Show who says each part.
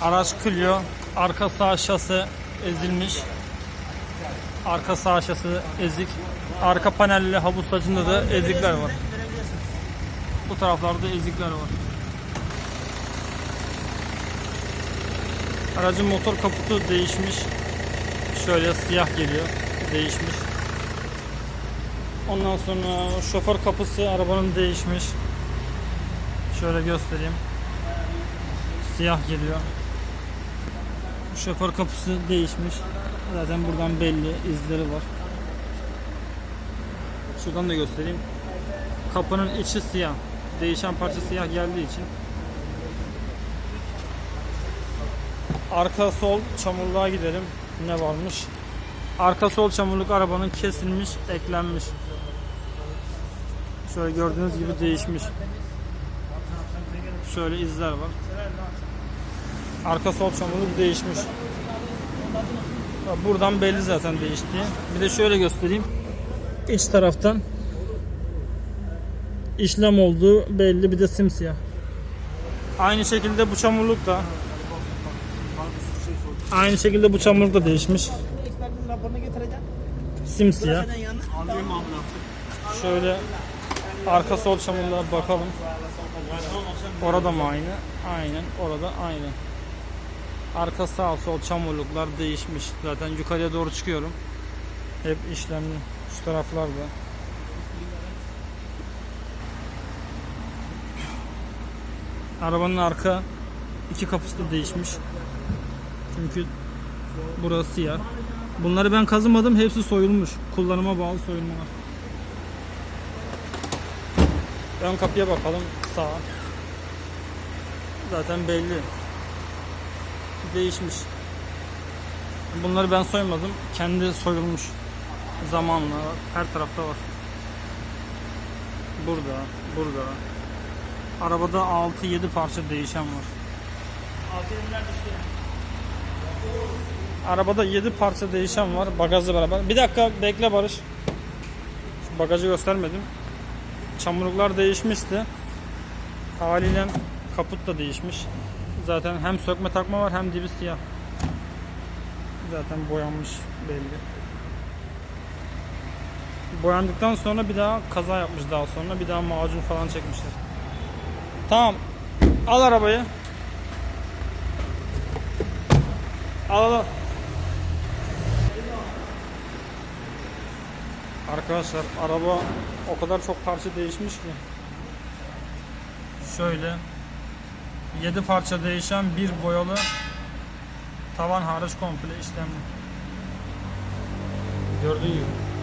Speaker 1: Araç Clio. Arka sağ şası ezilmiş. Arka sağ şası ezik. Arka panelli havuzlacında da ezikler var. Bu taraflarda ezikler var. Aracın motor kaputu değişmiş. Şöyle siyah geliyor. Değişmiş. Ondan sonra şoför kapısı arabanın değişmiş. Şöyle göstereyim. Siyah geliyor. Şoför kapısı değişmiş. Zaten buradan belli izleri var. Şuradan da göstereyim. Kapının içi siyah. Değişen parça siyah geldiği için. Arka sol çamurluğa gidelim. Ne varmış? Arka sol çamurluk arabanın kesilmiş, eklenmiş. Şöyle gördüğünüz gibi değişmiş. Şöyle izler var. Arka sol çamurluk değişmiş. Buradan belli zaten değiştiği. Bir de şöyle göstereyim. İç taraftan işlem olduğu belli bir de simsiyah. Aynı şekilde bu çamurluk da aynı şekilde bu çamurluk da değişmiş. Simsiyah. Şöyle arka sol çamurluğa bakalım. Orada mı aynı? Aynen orada aynı. Arka sağ sol çamurluklar değişmiş. Zaten yukarıya doğru çıkıyorum. Hep işlemli. Şu taraflarda. Arabanın arka iki kapısı da değişmiş. Çünkü burası siyah. Bunları ben kazımadım. Hepsi soyulmuş. Kullanıma bağlı soyulmalar. Ön kapıya bakalım. Sağ. Zaten belli. Değişmiş. Bunları ben soymadım. Kendi soyulmuş. Zamanla her tarafta var. Burada, burada. Arabada 6-7 parça değişen var. Arabada 7 parça değişen var bagajla beraber. Bir dakika bekle Barış. Şu bagajı göstermedim. Çamurluklar değişmişti. Haliyle kaput da değişmiş. Zaten hem sökme takma var hem dibi siyah. Zaten boyanmış belli. Boyandıktan sonra bir daha kaza yapmış daha sonra. Bir daha macun falan çekmişler. Tamam. Al arabayı. Al al. Arkadaşlar araba o kadar çok parça değişmiş ki. Şöyle 7 parça değişen bir boyalı tavan hariç komple işlemli. Gördüğün gibi.